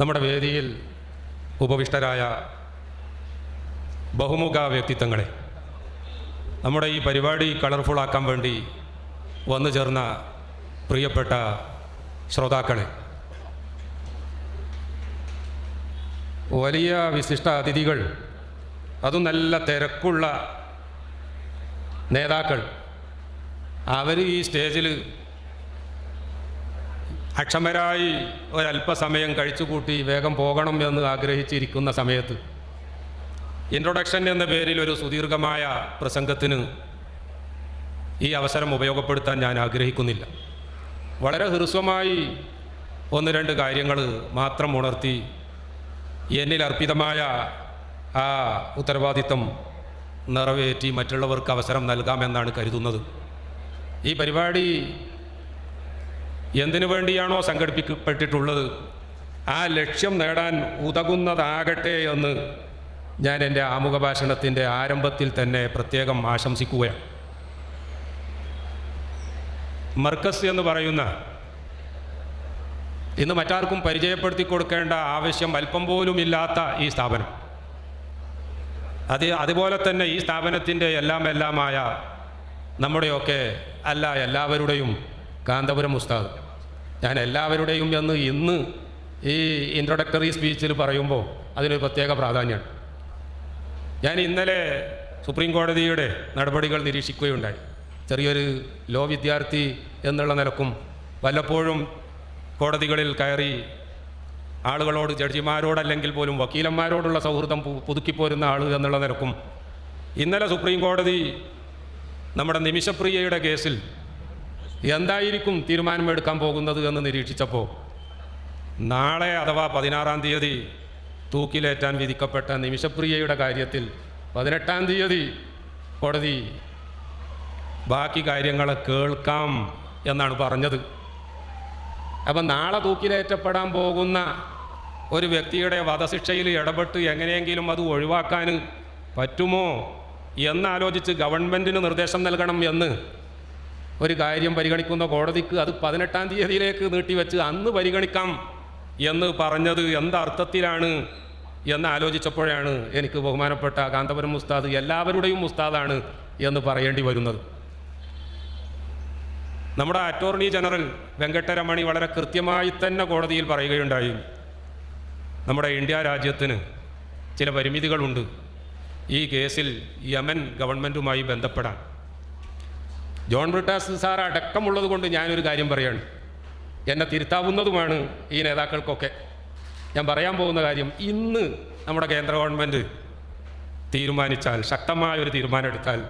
നമ്മുടെ വേദിയിൽ ഉപവിഷ്ടരായ ബഹുമുഖ വ്യക്തിത്വങ്ങളെ നമ്മുടെ ഈ പരിപാടി കളർഫുൾ ആക്കാൻ വേണ്ടി വന്നു ചേർന്ന പ്രിയപ്പെട്ട ശ്രോതാക്കളെ വലിയ വിശിഷ്ട അതിഥികൾ അതും നല്ല തിരക്കുള്ള നേതാക്കൾ അവർ ഈ സ്റ്റേജിൽ അക്ഷമരായി ഒരല്പസമയം കഴിച്ചുകൂട്ടി വേഗം പോകണം എന്ന് ആഗ്രഹിച്ചിരിക്കുന്ന സമയത്ത് ഇൻട്രൊഡക്ഷൻ എന്ന പേരിൽ ഒരു സുദീർഘമായ പ്രസംഗത്തിന് ഈ അവസരം ഉപയോഗപ്പെടുത്താൻ ഞാൻ ആഗ്രഹിക്കുന്നില്ല. വളരെ ഹൃസ്വമായി ഒന്ന് രണ്ട് കാര്യങ്ങൾ മാത്രം ഉണർത്തി എന്നിൽ അർപ്പിതമായ ആ ഉത്തരവാദിത്തം നിറവേറ്റി മറ്റുള്ളവർക്ക് അവസരം നൽകാമെന്നാണ് കരുതുന്നത്. ഈ പരിപാടി എന്തിനു വേണ്ടിയാണോ സംഘടിപ്പിക്കപ്പെട്ടിട്ടുള്ളത്? ആ ലക്ഷ്യം നേടാൻ ഉതകുന്നതാകട്ടെ എന്ന് ഞാൻ എന്റെ ആമുഖ ഭാഷണത്തിന്റെ ആരംഭത്തിൽ തന്നെ പ്രത്യേകം ആശംസിക്കുകയാണ്. മർക്കസ് എന്ന് പറയുന്ന ഇന്ന് മറ്റാർക്കും പരിചയപ്പെടുത്തി കൊടുക്കേണ്ട ആവശ്യം അല്പം പോലും ഇല്ലാത്ത ഈ സ്ഥാപനം. അത് അതുപോലെ തന്നെ ഈ സ്ഥാപനത്തിന്റെ എല്ലാം എല്ലാമായ നമ്മുടെയൊക്കെ അല്ല എല്ലാവരുടെയും കാന്തപുരം ഉസ്താദ്. ഞാൻ എല്ലാവരുടെയും എന്ന് ഇന്ന് ഈ ഇൻട്രൊഡക്ടറി സ്പീച്ചിൽ പറയുമ്പോൾ അതിനൊരു പ്രത്യേക പ്രാധാന്യമാണ്. ഞാൻ ഇന്നലെ സുപ്രീം കോടതിയുടെ നടപടികൾ നിരീക്ഷിക്കുകയുണ്ടായി. ചെറിയൊരു ലോ വിദ്യാർത്ഥി എന്നുള്ള നിലക്കും വല്ലപ്പോഴും കോടതികളിൽ കയറി ആളുകളോട് ജഡ്ജിമാരോടല്ലെങ്കിൽ പോലും വക്കീലന്മാരോടുള്ള സൗഹൃദം പുതുക്കിപ്പോരുന്ന ആൾ എന്നുള്ള നിലക്കും ഇന്നലെ സുപ്രീം കോടതി നമ്മുടെ നിമിഷപ്രിയയുടെ കേസിൽ എന്തായിരിക്കും തീരുമാനമെടുക്കാൻ പോകുന്നത് എന്ന് നിരീക്ഷിച്ചപ്പോൾ നാളെ അഥവാ പതിനാറാം തീയതി തൂക്കിലേറ്റാൻ വിധിക്കപ്പെട്ട നിമിഷപ്രിയയുടെ കാര്യത്തിൽ പതിനെട്ടാം തീയതി കോടതി ബാക്കി കാര്യങ്ങളെ കേൾക്കാം എന്നാണ് പറഞ്ഞത്. അപ്പം നാളെ തൂക്കിലേറ്റപ്പെടാൻ പോകുന്ന ഒരു വ്യക്തിയുടെ വധശിക്ഷയിൽ ഇടപെട്ട് എങ്ങനെയെങ്കിലും അത് ഒഴിവാക്കാൻ പറ്റുമോ എന്നാലോചിച്ച് ഗവൺമെന്റിന് നിർദ്ദേശം നൽകണം എന്ന് ഒരു കാര്യം പരിഗണിക്കുന്ന കോടതിക്ക് അത് പതിനെട്ടാം തീയതിയിലേക്ക് നീട്ടിവെച്ച് അന്ന് പരിഗണിക്കാം എന്ന് പറഞ്ഞത് എന്തർത്ഥത്തിലാണ് എന്ന് ആലോചിച്ചപ്പോഴാണ് എനിക്ക് ബഹുമാനപ്പെട്ട കാന്തപുരം മുസ്താദ് എല്ലാവരുടെയും മുസ്താദാണ് എന്ന് പറയേണ്ടി വരുന്നത്. നമ്മുടെ അറ്റോർണി ജനറൽ വെങ്കട്ടരമണി വളരെ കൃത്യമായി തന്നെ കോടതിയിൽ പറയുകയുണ്ടായി. നമ്മുടെ ഇന്ത്യ രാജ്യത്തിന് ചില പരിമിതികളുണ്ട്. ഈ കേസിൽ യമൻ ഗവൺമെന്റുമായി ബന്ധപ്പെടാൻ. ജോൺ ബ്രിട്ടാസ് സാർ അടക്കമുള്ളത് കൊണ്ട് ഞാനൊരു കാര്യം പറയാണ്. എന്നെ തിരുത്താവുന്നതുമാണ് ഈ നേതാക്കൾക്കൊക്കെ. ഞാൻ പറയാൻ പോകുന്ന കാര്യം ഇന്ന് നമ്മുടെ കേന്ദ്ര ഗവൺമെന്റ് തീരുമാനിച്ചാൽ ശക്തമായ ഒരു തീരുമാനം എടുത്താൽ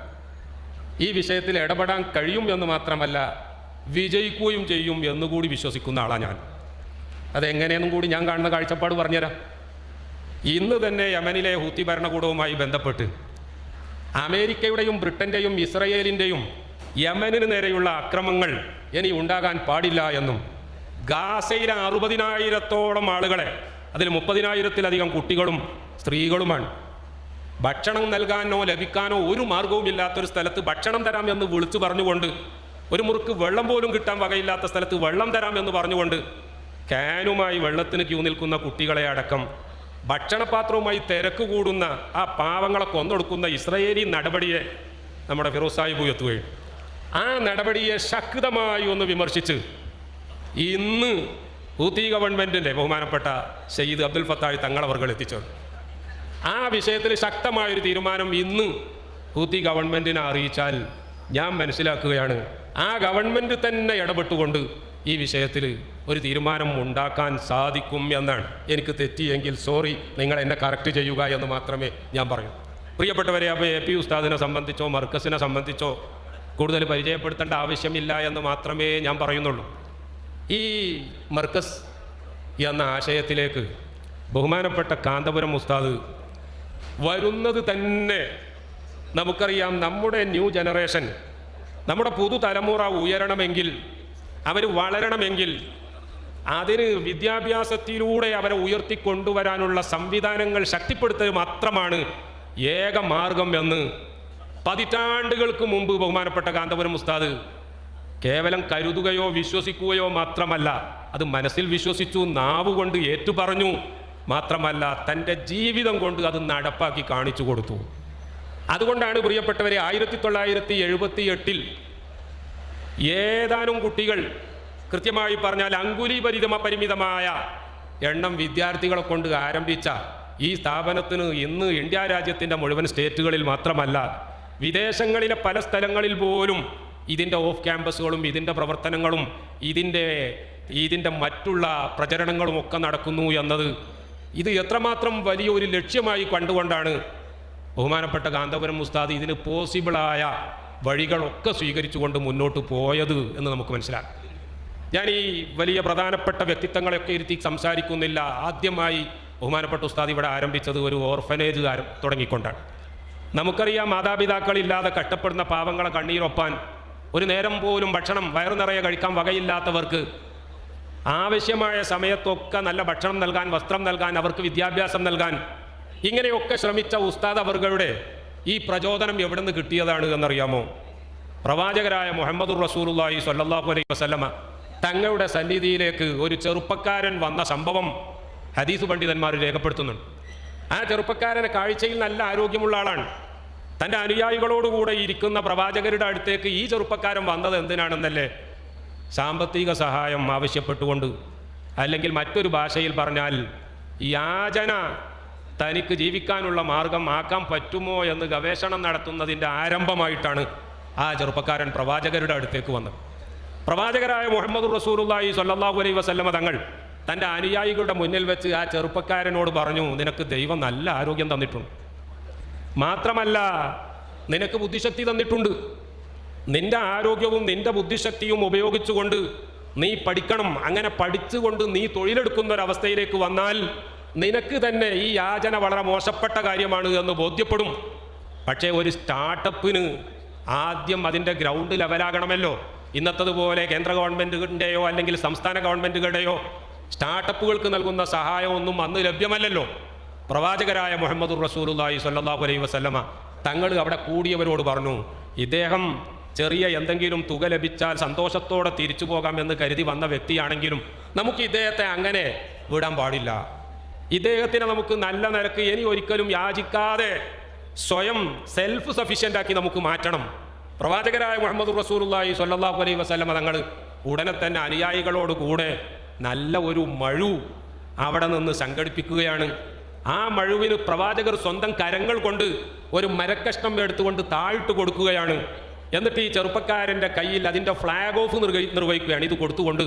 ഈ വിഷയത്തിൽ ഇടപെടാൻ കഴിയും എന്ന് മാത്രമല്ല വിജയിക്കുകയും ചെയ്യും എന്നുകൂടി വിശ്വസിക്കുന്ന ആളാണ് ഞാൻ. അതെങ്ങനെയെന്നും കൂടി ഞാൻ കാണുന്ന കാഴ്ചപ്പാട് പറഞ്ഞുതരാം. ഇന്ന് തന്നെ യമനിലെ ഹൂത്തി ഭരണകൂടവുമായി ബന്ധപ്പെട്ട് അമേരിക്കയുടെയും ബ്രിട്ടന്റെയും ഇസ്രയേലിന്റെയും യമനിന് നേരെയുള്ള അക്രമങ്ങൾ ഇനി ഉണ്ടാകാൻ പാടില്ല എന്നും ഗാസയിലെ അറുപതിനായിരത്തോളം ആളുകളെ അതിൽ മുപ്പതിനായിരത്തിലധികം കുട്ടികളും സ്ത്രീകളുമാണ്. ഭക്ഷണം നൽകാനോ ലഭിക്കാനോ ഒരു മാർഗവുമില്ലാത്തൊരു സ്ഥലത്ത് ഭക്ഷണം തരാം എന്ന് വിളിച്ചു പറഞ്ഞുകൊണ്ട് ഒരു മുറുക്ക് വെള്ളം പോലും കിട്ടാൻ വകയില്ലാത്ത സ്ഥലത്ത് വെള്ളം തരാം എന്ന് പറഞ്ഞുകൊണ്ട് ക്യാനുമായി വെള്ളത്തിന് ക്യൂ നിൽക്കുന്ന കുട്ടികളെ അടക്കം ഭക്ഷണപാത്രവുമായി തിരക്ക് കൂടുന്ന ആ പാവങ്ങളെ കൊന്നൊടുക്കുന്ന ഇസ്രയേലി നടപടിയെ നമ്മുടെ ഫിറോസായി ഉയർത്തുകയും ആ നടപടിയെ ശക്തമായി ഒന്ന് വിമർശിച്ച് ഇന്ന് ഹൂത്തി ഗവൺമെന്റിന്റെ ബഹുമാനപ്പെട്ട സയ്യിദ് അബ്ദുൽ ഫത്താഹ് തങ്ങളവർകൾ എത്തിച്ചേർന്നു. ആ വിഷയത്തിൽ ശക്തമായൊരു തീരുമാനം ഇന്ന് ഹൂത്തി ഗവൺമെന്റിനെ അറിയിച്ചാൽ ഞാൻ മനസ്സിലാക്കുകയാണ് ആ ഗവൺമെന്റ് തന്നെ ഇടപെട്ടുകൊണ്ട് ഈ വിഷയത്തിൽ ഒരു തീരുമാനം ഉണ്ടാക്കാൻ സാധിക്കും എന്നാണ്. എനിക്ക് തെറ്റിയെങ്കിൽ സോറി നിങ്ങൾ എന്നെ കറക്റ്റ് ചെയ്യുക എന്ന് മാത്രമേ ഞാൻ പറയൂ. പ്രിയപ്പെട്ടവരെ അപ്പോൾ എ പി ഉസ്താദിനെ സംബന്ധിച്ചോ മർക്കസിനെ സംബന്ധിച്ചോ കൂടുതൽ പരിചയപ്പെടുത്തേണ്ട ആവശ്യമില്ല എന്ന് മാത്രമേ ഞാൻ പറയുന്നുള്ളൂ. ഈ മർക്കസ് എന്ന ആശയത്തിലേക്ക് ബഹുമാനപ്പെട്ട കാന്തപുരം ഉസ്താദ് വരുന്നത് തന്നെ നമുക്കറിയാം നമ്മുടെ ന്യൂ ജനറേഷൻ നമ്മുടെ പുതുതലമുറ ഉയരണമെങ്കിൽ അവർ വളരണമെങ്കിൽ അതിന് വിദ്യാഭ്യാസത്തിലൂടെ അവരെ ഉയർത്തിക്കൊണ്ടുവരാനുള്ള സംവിധാനങ്ങൾ ശക്തിപ്പെടുത്തുക മാത്രമാണ് ഏക മാർഗം എന്ന് പതിറ്റാണ്ടുകൾക്ക് മുമ്പ് ബഹുമാനപ്പെട്ട കാന്തപുരം ഉസ്താദ് കേവലം കരുതുകയോ വിശ്വസിക്കുകയോ മാത്രമല്ല അത് മനസ്സിൽ വിശ്വസിച്ചു നാവ് കൊണ്ട് ഏറ്റുപറഞ്ഞു മാത്രമല്ല തന്റെ ജീവിതം കൊണ്ട് അത് നടപ്പാക്കി കാണിച്ചു കൊടുത്തു. അതുകൊണ്ടാണ് പ്രിയപ്പെട്ടവരെ ആയിരത്തി തൊള്ളായിരത്തി എഴുപത്തി എട്ടിൽ ഏതാനും കുട്ടികൾ കൃത്യമായി പറഞ്ഞാൽ അങ്കുലീപരിതമ പരിമിതമായ എണ്ണം വിദ്യാർത്ഥികളെ കൊണ്ട് ആരംഭിച്ച ഈ സ്ഥാപനത്തിന് ഇന്ന് ഇന്ത്യ രാജ്യത്തിന്റെ മുഴുവൻ സ്റ്റേറ്റുകളിൽ മാത്രമല്ല വിദേശങ്ങളിലെ പല സ്ഥലങ്ങളിൽ പോലും ഇതിന്റെ ഓഫ് ക്യാമ്പസുകളും ഇതിന്റെ പ്രവർത്തനങ്ങളും ഇതിന്റെ ഇതിന്റെ മറ്റുള്ള പ്രചരണങ്ങളും ഒക്കെ നടക്കുന്നു എന്നത് ഇത് എത്രമാത്രം വലിയൊരു ലക്ഷ്യമായി കണ്ടുകൊണ്ടാണ് ബഹുമാനപ്പെട്ട കാന്തപുരം ഉസ്താദ് ഇതിന് പോസിബിളായ വഴികളൊക്കെ സ്വീകരിച്ചുകൊണ്ട് മുന്നോട്ട് പോയത് എന്ന് നമുക്ക് മനസ്സിലാക്കാം. ഞാൻ ഈ വലിയ പ്രധാനപ്പെട്ട വ്യക്തിത്വങ്ങളെയൊക്കെ ഇരുത്തി സംസാരിക്കുന്നില്ല. ആദ്യമായി ബഹുമാനപ്പെട്ട ഉസ്താദ് ഇവിടെ ആരംഭിച്ചത് ഒരു ഓർഫനേജ് തുടങ്ങിക്കൊണ്ടാണ്. നമുക്കറിയാം മാതാപിതാക്കളില്ലാതെ കഷ്ടപ്പെടുന്ന പാവങ്ങളെ കണ്ണീരൊപ്പാൻ ഒരു നേരം പോലും ഭക്ഷണം വയറു നിറയെ കഴിക്കാൻ വകയില്ലാത്തവർക്ക് ആവശ്യമായ സമയത്തൊക്കെ നല്ല ഭക്ഷണം നൽകാൻ വസ്ത്രം നൽകാൻ അവർക്ക് വിദ്യാഭ്യാസം നൽകാൻ ഇങ്ങനെയൊക്കെ ശ്രമിച്ച ഉസ്താദ് അവർകളുടെ ഈ പ്രചോദനം എവിടെ നിന്ന് കിട്ടിയതാണ് എന്നറിയാമോ? പ്രവാചകരായ മുഹമ്മദ് റസൂലുള്ളാഹി സ്വല്ലല്ലാഹു അലൈഹി വസല്ലമ തങ്ങളുടെ സന്നിധിയിലേക്ക് ഒരു ചെറുപ്പക്കാരൻ വന്ന സംഭവം ഹദീസ് പണ്ഡിതന്മാർ രേഖപ്പെടുത്തുന്നുണ്ട്. ആ ചെറുപ്പക്കാരന് കാഴ്ചയിൽ നല്ല ആരോഗ്യമുള്ള ആളാണ്. തന്റെ അനുയായികളോടുകൂടെ ഇരിക്കുന്ന പ്രവാചകരുടെ അടുത്തേക്ക് ഈ ചെറുപ്പക്കാരൻ വന്നത് എന്തിനാണെന്നല്ലേ? സാമ്പത്തിക സഹായം ആവശ്യപ്പെട്ടുകൊണ്ട്. അല്ലെങ്കിൽ മറ്റൊരു ഭാഷയിൽ പറഞ്ഞാൽ യാചന തനിക്ക് ജീവിക്കാനുള്ള മാർഗം ആക്കാൻ പറ്റുമോ എന്ന് ഗവേഷണം നടത്തുന്നതിന്റെ ആരംഭമായിട്ടാണ് ആ ചെറുപ്പക്കാരൻ പ്രവാചകരുടെ അടുത്തേക്ക് വന്നത്. പ്രവാചകരായ മുഹമ്മദ് റസൂലുള്ളാഹി സല്ലാഹു അലൈ വസല്ലമ തങ്ങൾ തന്റെ അനുയായികളുടെ മുന്നിൽ വെച്ച് ആ ചെറുപ്പക്കാരനോട് പറഞ്ഞു നിനക്ക് ദൈവം നല്ല ആരോഗ്യം തന്നിട്ടുണ്ട്. മാത്രമല്ല നിനക്ക് ബുദ്ധിശക്തി തന്നിട്ടുണ്ട്. നിന്റെ ആരോഗ്യവും നിന്റെ ബുദ്ധിശക്തിയും ഉപയോഗിച്ചുകൊണ്ട് നീ പഠിക്കണം. അങ്ങനെ പഠിച്ചുകൊണ്ട് നീ തൊഴിലെടുക്കുന്ന ഒരവസ്ഥയിലേക്ക് വന്നാൽ നിനക്ക് തന്നെ ഈ യാചന വളരെ മോശപ്പെട്ട കാര്യമാണ് എന്ന് ബോധ്യപ്പെടും. പക്ഷേ ഒരു സ്റ്റാർട്ടപ്പിന് ആദ്യം അതിന്റെ ഗ്രൗണ്ട് ലെവലാകണമല്ലോ. ഇന്നത്തതുപോലെ കേന്ദ്ര ഗവൺമെന്റുകളുടെയോ അല്ലെങ്കിൽ സംസ്ഥാന ഗവൺമെന്റുകളുടെയോ സ്റ്റാർട്ടപ്പുകൾക്ക് നൽകുന്ന സഹായമൊന്നും അന്ന് ലഭ്യമല്ലല്ലോ. പ്രവാചകരായ മുഹമ്മദ് റസൂലുള്ളാഹി സ്വല്ലല്ലാഹു അലൈഹി വസല്ലമ തങ്ങൾ അവിടെ കൂടിയവരോട് പറഞ്ഞു ഇദ്ദേഹം ചെറിയ എന്തെങ്കിലും തുക ലഭിച്ചാൽ സന്തോഷത്തോടെ തിരിച്ചു പോകാമെന്ന് കരുതി വന്ന വ്യക്തിയാണെങ്കിലും നമുക്ക് ഇദ്ദേഹത്തെ അങ്ങനെ വിടാൻ പാടില്ല. ഇദ്ദേഹത്തിനെ നമുക്ക് നല്ല നിരക്ക് ഇനി ഒരിക്കലും യാചിക്കാതെ സ്വയം സെൽഫ് സഫീഷ്യന്റ് ആക്കി നമുക്ക് മാറ്റണം. പ്രവാചകരായ മുഹമ്മദ് റസൂലുള്ളാഹി സ്വല്ലല്ലാഹു അലൈഹി വസല്ലമ തങ്ങൾ ഉടനെ തന്നെ അനുയായികളോട് കൂടെ നല്ല ഒരു മഴു അവിടെ നിന്ന് സംഘടിപ്പിക്കുകയാണ്. ആ മഴുവിന് പ്രവാചകർ സ്വന്തം കരങ്ങൾ കൊണ്ട് ഒരു മരക്കഷ്ണം എടുത്തുകൊണ്ട് താഴ്ത്തു കൊടുക്കുകയാണ്. എന്നിട്ട് ഈ ചെറുപ്പക്കാരന്റെ കയ്യിൽ അതിന്റെ ഫ്ലാഗ് ഓഫ് നിർവഹിക്കുകയാണ്. ഇത് കൊടുത്തുകൊണ്ട്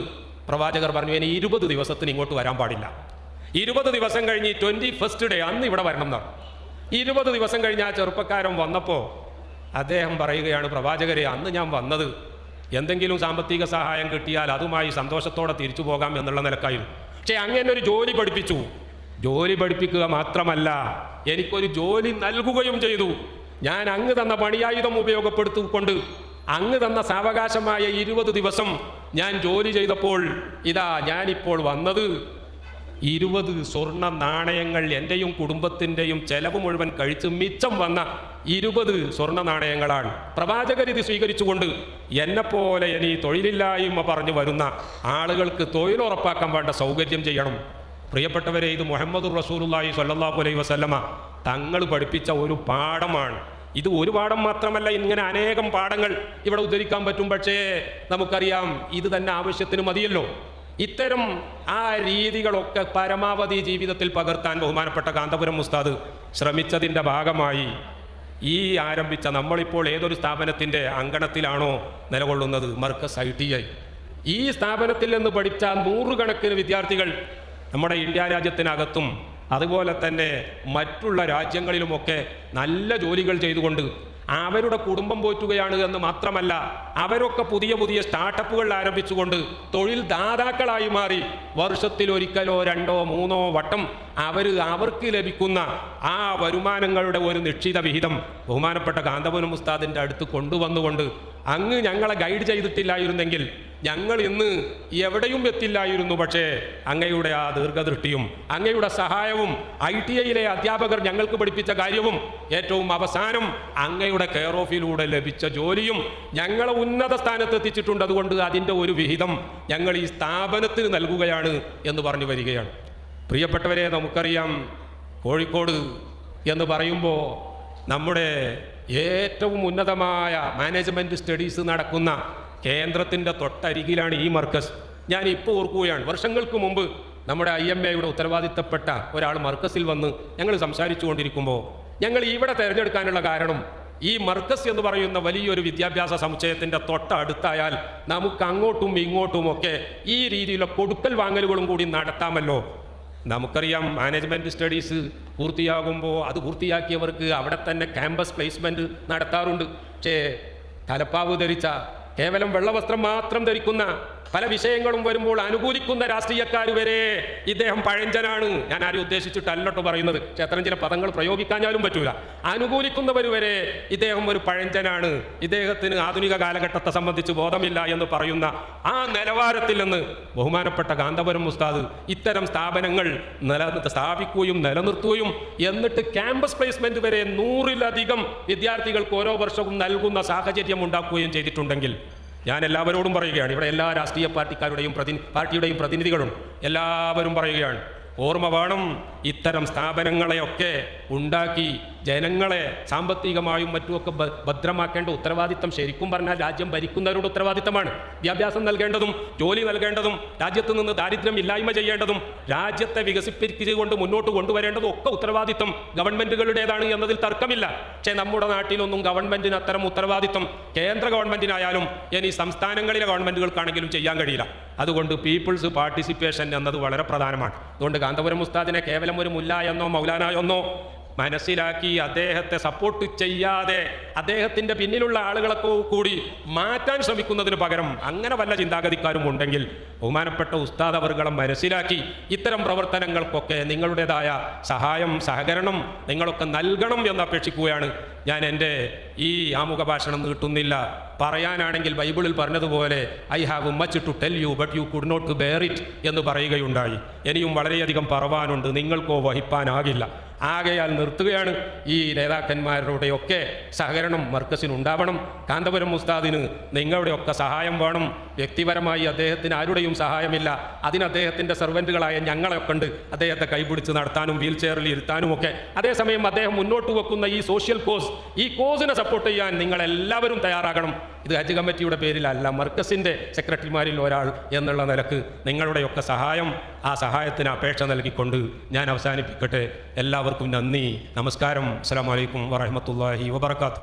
പ്രവാചകർ പറഞ്ഞു ഇനി ഇരുപത് ദിവസത്തിന് ഇങ്ങോട്ട് വരാൻ പാടില്ല. ഇരുപത് ദിവസം കഴിഞ്ഞ് ട്വന്റി ഫസ്റ്റ് ഡേ അന്ന് ഇവിടെ വരണം എന്നാണ്. ഇരുപത് ദിവസം കഴിഞ്ഞ് ആ ചെറുപ്പക്കാരൻ വന്നപ്പോൾ അദ്ദേഹം പറയുകയാണ് പ്രവാചകരെ അന്ന് ഞാൻ വന്നത് എന്തെങ്കിലും സാമ്പത്തിക സഹായം കിട്ടിയാൽ അതുമായി സന്തോഷത്തോടെ തിരിച്ചു പോകാം എന്നുള്ള നിലക്കായിരുന്നു പക്ഷേ അങ്ങനെ ഒരു ജോലി പഠിപ്പിച്ചു. ജോലി പഠിപ്പിക്കുക മാത്രമല്ല എനിക്കൊരു ജോലി നൽകുകയും ചെയ്തു. ഞാൻ അങ്ങ് തന്ന പണിയായുധം ഉപയോഗപ്പെടുത്തിക്കൊണ്ട് അങ്ങ് തന്ന സാവകാശമായ ഇരുപത് ദിവസം ഞാൻ ജോലി ചെയ്തപ്പോൾ ഇതാ ഞാനിപ്പോൾ വന്നത്. ഇരുപത് സ്വർണ നാണയങ്ങൾ എന്റെയും കുടുംബത്തിന്റെയും ചെലവ് മുഴുവൻ കഴിച്ച് മിച്ചം വന്ന ഇരുപത് സ്വർണ നാണയങ്ങളാണ്. പ്രവാചകരിത് സ്വീകരിച്ചുകൊണ്ട് എന്നെപ്പോലെ ഇനി തൊഴിലില്ലായ്മ പറഞ്ഞു വരുന്ന ആളുകൾക്ക് തൊഴിലുറപ്പാക്കാൻ വേണ്ട സൗകര്യം ചെയ്യണം. പ്രിയപ്പെട്ടവരെ ഇത് മുഹമ്മദ് റസൂലുള്ളാഹി സ്വല്ലല്ലാഹു അലൈഹി വസല്ലമ തങ്ങൾ പഠിപ്പിച്ച ഒരു പാഠമാണ്. ഇത് ഒരു പാഠം മാത്രമല്ല ഇങ്ങനെ അനേകം പാഠങ്ങൾ ഇവിടെ ഉദ്ധരിക്കാൻ പറ്റും. പക്ഷേ നമുക്കറിയാം ഇത് തന്നെ ആവശ്യത്തിന് മതിയല്ലോ. ഇത്തരം ആ രീതികളൊക്കെ പരമാവധി ജീവിതത്തിൽ പകർത്താൻ ബഹുമാനപ്പെട്ട കാന്തപുരം ഉസ്താദ് ശ്രമിച്ചതിന്റെ ഭാഗമായി ഈ ആരംഭിച്ച നമ്മളിപ്പോൾ ഏതൊരു സ്ഥാപനത്തിന്റെ അങ്കണത്തിലാണോ നിലകൊള്ളുന്നത്? Markaz I T I. ഈ സ്ഥാപനത്തിൽ നിന്ന് പഠിച്ച നൂറുകണക്കിന് വിദ്യാർത്ഥികൾ നമ്മുടെ ഇന്ത്യ രാജ്യത്തിനകത്തും അതുപോലെ തന്നെ മറ്റുള്ള രാജ്യങ്ങളിലുമൊക്കെ നല്ല ജോലികൾ ചെയ്തുകൊണ്ട് അവരുടെ കുടുംബം പോറ്റുകയാണ് എന്ന് മാത്രമല്ല അവരൊക്കെ പുതിയ പുതിയ സ്റ്റാർട്ടപ്പുകൾ ആരംഭിച്ചുകൊണ്ട് തൊഴിൽ ദാതാക്കളായി മാറി. വർഷത്തിൽ ഒരിക്കലോ രണ്ടോ മൂന്നോ വട്ടം അവർ അവർക്ക് ലഭിക്കുന്ന ആ വരുമാനങ്ങളുടെ ഒരു നിക്ഷിത വിഹിതം ബഹുമാനപ്പെട്ട കാന്തപുരം ഉസ്താദിന്റെ അടുത്ത് കൊണ്ടുവന്നുകൊണ്ട് അങ്ങ് ഞങ്ങളെ ഗൈഡ് ചെയ്തിട്ടില്ലായിരുന്നെങ്കിൽ ഞങ്ങൾ ഇന്ന് എവിടെയും എത്തില്ലായിരുന്നു പക്ഷേ അങ്ങയുടെ ആ ദീർഘദൃഷ്ടിയും അങ്ങയുടെ സഹായവും ഐ ടി ഐയിലെ അധ്യാപകർ ഞങ്ങൾക്ക് പഠിപ്പിച്ച കാര്യവും ഏറ്റവും അവസാനം അങ്ങയുടെ കെയർ ഓഫിലൂടെ ലഭിച്ച ജോലിയും ഞങ്ങളെ ഉന്നത സ്ഥാനത്ത് എത്തിച്ചിട്ടുണ്ട്. അതുകൊണ്ട് അതിന്റെ ഒരു വിഹിതം ഞങ്ങൾ ഈ സ്ഥാപനത്തിന് നൽകുകയാണ് എന്ന് പറഞ്ഞു വരികയാണ്. പ്രിയപ്പെട്ടവരെ നമുക്കറിയാം കോഴിക്കോട് എന്ന് പറയുമ്പോൾ നമ്മുടെ ഏറ്റവും ഉന്നതമായ മാനേജ്മെന്റ് സ്റ്റഡീസ് നടക്കുന്ന കേന്ദ്രത്തിന്റെ തൊട്ടരികിലാണ് ഈ മർക്കസ്. ഞാൻ ഇപ്പോൾ ഓർക്കുകയാണ് വർഷങ്ങൾക്ക് മുമ്പ് നമ്മുടെ ഐ എം എയുടെ ഉത്തരവാദിത്തപ്പെട്ട ഒരാൾ മർക്കസിൽ വന്ന് ഞങ്ങൾ സംസാരിച്ചു കൊണ്ടിരിക്കുമ്പോൾ ഞങ്ങൾ ഇവിടെ തിരഞ്ഞെടുക്കാനുള്ള കാരണം ഈ മർക്കസ് എന്ന് പറയുന്ന വലിയൊരു വിദ്യാഭ്യാസ സമുച്ചയത്തിന്റെ തൊട്ടടുത്തായാൽ നമുക്ക് അങ്ങോട്ടും ഇങ്ങോട്ടും ഒക്കെ ഈ രീതിയിലുള്ള കൊടുക്കൽ വാങ്ങലുകളും കൂടി നടത്താമല്ലോ. നമുക്കറിയാം മാനേജ്മെന്റ് സ്റ്റഡീസ് പൂർത്തിയാകുമ്പോൾ അത് പൂർത്തിയാക്കിയവർക്ക് അവിടെ തന്നെ ക്യാമ്പസ് പ്ലേസ്മെന്റ് നടത്താറുണ്ട്. പക്ഷേ തലപ്പാവ് ധരിച്ച കേവലം വെള്ളവസ്ത്രം മാത്രം ധരിക്കുന്ന പല വിഷയങ്ങളും വരുമ്പോൾ അനുകൂലിക്കുന്ന രാഷ്ട്രീയക്കാർ വരെ ഇദ്ദേഹം പഴഞ്ചനാണ്. ഞാൻ ആരും ഉദ്ദേശിച്ചിട്ടല്ലോട്ടോ പറയുന്നത്. ക്ഷേത്രം ചില പദങ്ങൾ പ്രയോഗിക്കാഞ്ഞാലും പറ്റൂല. അനുകൂലിക്കുന്നവർ വരെ ഇദ്ദേഹം ഒരു പഴഞ്ചനാണ്. ഇദ്ദേഹത്തിന് ആധുനിക കാലഘട്ടത്തെ സംബന്ധിച്ച് ബോധമില്ല എന്ന് പറയുന്ന ആ നിലവാരത്തിൽ നിന്ന് ബഹുമാനപ്പെട്ട കാന്തപുരം ഉസ്താദ് ഇത്തരം സ്ഥാപനങ്ങൾ നില സ്ഥാപിക്കുകയും നിലനിർത്തുകയും എന്നിട്ട് ക്യാമ്പസ് പ്ലേസ്മെന്റ് വരെ നൂറിലധികം വിദ്യാർത്ഥികൾക്ക് ഓരോ വർഷവും നൽകുന്ന സാഹചര്യം ഉണ്ടാക്കുകയും ചെയ്തിട്ടുണ്ടെങ്കിൽ ഞാൻ എല്ലാവരോടും പറയുകയാണ്. ഇവിടെ എല്ലാ രാഷ്ട്രീയ പാർട്ടിക്കാരുടെയും പ്രതി പാർട്ടിയുടെയും പ്രതിനിധികളും എല്ലാവരും പറയുകയാണ്. ഓർമ്മ വേണം. ഇത്തരം സ്ഥാപനങ്ങളെയൊക്കെ ഉണ്ടാക്കി ജനങ്ങളെ സാമ്പത്തികമായും മറ്റുമൊക്കെ ഭദ്രമാക്കേണ്ട ഉത്തരവാദിത്തം ശരിക്കും പറഞ്ഞാൽ രാജ്യം ഭരിക്കുന്നവരുടെ ഉത്തരവാദിത്തമാണ് വിദ്യാഭ്യാസം നൽകേണ്ടതും ജോലി നൽകേണ്ടതും രാജ്യത്ത് നിന്ന് ദാരിദ്ര്യം ഇല്ലായ്മ ചെയ്യേണ്ടതും രാജ്യത്തെ വികസിപ്പിച്ചുകൊണ്ട് മുന്നോട്ട് കൊണ്ടുവരേണ്ടതും ഒക്കെ ഉത്തരവാദിത്തം ഗവൺമെന്റുകളുടേതാണ് എന്നതിൽ തർക്കമില്ല. പക്ഷേ നമ്മുടെ നാട്ടിലൊന്നും ഗവൺമെന്റിന് അത്തരം ഉത്തരവാദിത്തം കേന്ദ്ര ഗവൺമെന്റിനായാലും ഇനി സംസ്ഥാനങ്ങളിലെ ഗവൺമെന്റുകൾക്കാണെങ്കിലും ചെയ്യാൻ കഴിയില്ല. അതുകൊണ്ട് പീപ്പിൾസ് പാർട്ടിസിപ്പേഷൻ എന്നത് വളരെ പ്രധാനമാണ്. അതുകൊണ്ട് കാന്തപുരം ഉസ്താദിനെ കേവലം ഒരു മുല്ല മൗലാനായെന്നോ മനസ്സിലാക്കി അദ്ദേഹത്തെ സപ്പോർട്ട് ചെയ്യാതെ അദ്ദേഹത്തിന്റെ പിന്നിലുള്ള ആളുകളൊക്കെ കൂടി മാറ്റാൻ ശ്രമിക്കുന്നതിന് പകരം അങ്ങനെ വല്ല ചിന്താഗതിക്കാരും ഉണ്ടെങ്കിൽ ബഹുമാനപ്പെട്ട ഉസ്താദ് അവർകളെ മനസ്സിലാക്കി ഇത്തരം പ്രവർത്തനങ്ങൾക്കൊക്കെ നിങ്ങളുടേതായ സഹായം സഹകരണം നിങ്ങളൊക്കെ നൽകണം എന്ന് അപേക്ഷിക്കുകയാണ്. ഞാൻ എന്റെ ഈ ആമുഖ ഭാഷണം നീട്ടുന്നില്ല. പറയാനാണെങ്കിൽ ബൈബിളിൽ പറഞ്ഞതുപോലെ I have much to tell you but you could not bear it എന്ന് പറയുകയുണ്ടായി. ഇനിയും വളരെയധികം പറവാനുണ്ട്. നിങ്ങൾക്കോ വഹിപ്പാനാകില്ല. ആകയാൽ നിർത്തുകയാണ് ഈ നേതാക്കന്മാരുടെയൊക്കെ സഹകരണം മർക്കസിന് ഉണ്ടാവണം കാന്തപുരം മുസ്താദിന് നിങ്ങളുടെയൊക്കെ സഹായം വേണം. വ്യക്തിപരമായി അദ്ദേഹത്തിന് ആരുടെയും സഹായമില്ല. അതിന് അദ്ദേഹത്തിന്റെ സെർവന്റുകളായ ഞങ്ങളെയൊക്കെ ഉണ്ട്. അദ്ദേഹത്തെ കൈപിടിച്ച് നടത്താനും വീൽ ചെയറിൽ ഇരുത്താനും ഒക്കെ അതേസമയം അദ്ദേഹം മുന്നോട്ട് വെക്കുന്ന ഈ സോഷ്യൽ കോസ് ഈ കോസിനെ സപ്പോർട്ട് ചെയ്യാൻ നിങ്ങളെല്ലാവരും തയ്യാറാകണം. ഇത് ഹജ്ജ് കമ്മിറ്റിയുടെ പേരിലല്ല മർക്കസിന്റെ സെക്രട്ടറിമാരിൽ ഒരാൾ എന്നുള്ള നിലയ്ക്ക് നിങ്ങളുടെയൊക്കെ സഹായം ആ സഹായത്തിന് അപേക്ഷ നൽകിക്കൊണ്ട് ഞാൻ അവസാനിപ്പിക്കട്ടെ. എല്ലാവർക്കും നന്ദി. നമസ്കാരം. അസ്സാം വലൈക്കും വറഹമത്തല്ലാഹി വബർക്കാത്തു